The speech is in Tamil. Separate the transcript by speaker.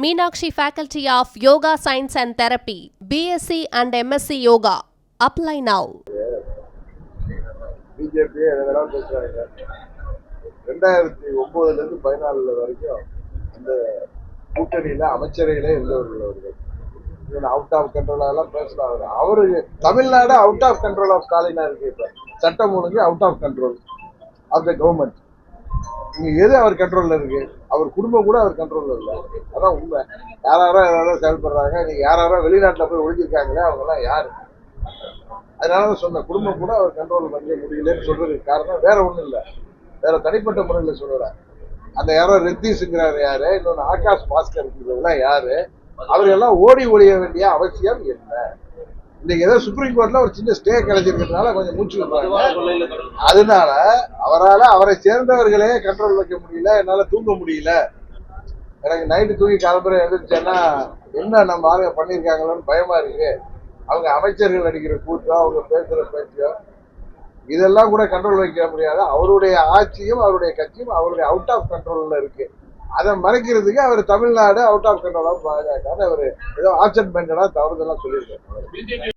Speaker 1: Meenakshi faculty of yoga science and therapy BSc and MSc yoga apply now
Speaker 2: BJP எதெல்லாம் பேசுறாங்க. ரெண்டாயிரத்தி ஒன்பதுல இருந்து பதினாலுல வரைக்கும் இந்த கூட்டணியில அமைச்சரையிலே இருந்தவர்கள் அவர்கள் அவுட் ஆஃப் கண்ட்ரோல் எல்லாம் பேசுறாங்க. அவரு Tamil Nadu out of control of ஸ்டாலினா இருக்கு இப்ப. சட்டம் ஒழுங்கு out of control of the government இங்க எது அவர் கண்ட்ரோல்ல இருக்கு? அவர் குடும்பம் கூட அவர் கண்ட்ரோல்ல இல்லை. அதான் உண்மை. யாராரோ யாராரோ செயல்படுறாங்க. நீங்க யாராரோ வெளிநாட்டுல போய் ஒழிஞ்சிருக்காங்களே அவங்க எல்லாம் யாரு? அதனால சொன்ன குடும்பம் கூட அவர் கண்ட்ரோல் பண்ண முடியலன்னு சொல்றதுக்கு காரணம் வேற ஒண்ணும் இல்ல. வேற தனிப்பட்ட முறையில் சொல்றேன் அந்த யாரோ ரெத்தீஸுங்கிறாரு யாரு இன்னொன்னு ஆகாஷ் பாஸ்கர் இருக்கிறதுலாம் யாரு? அவர்களெல்லாம் ஓடி ஒழிய வேண்டிய அவசியம் என்ன? இன்னைக்கு ஏதோ சுப்ரீம் கோர்ட்ல ஒரு சின்ன ஸ்டே கிடைச்சிருக்கிறதுனால கொஞ்சம் மூச்சு விடுறாங்க. அதனால அவரால் அவரை சேர்ந்தவர்களே கண்ட்ரோல் வைக்க முடியல என்னால் தூங்க முடியல. எனக்கு நைட்டு தூங்கி கிளம்புற எழுந்துச்சேன்னா என்ன நம்ம ஆளுங்க பண்ணியிருக்காங்களோன்னு பயமா இருக்கு. அவங்க அமைச்சர்கள் அடிக்கிற கூட்டம் அவங்க பேசுற பேச்சம் இதெல்லாம் கூட கண்ட்ரோல் வைக்க முடியாது. அவருடைய ஆட்சியும் அவருடைய கட்சியும் அவருடைய அவுட் ஆஃப் கண்ட்ரோல்ல இருக்கு. அதை மறைக்கிறதுக்கு அவர் தமிழ்நாடு அவுட் ஆஃப் கண்ட்ரோல் பாஜக அவர் ஏதோ ஆப்சன்ட் மெண்டடா தவறுதெல்லாம் சொல்லியிருக்காரு.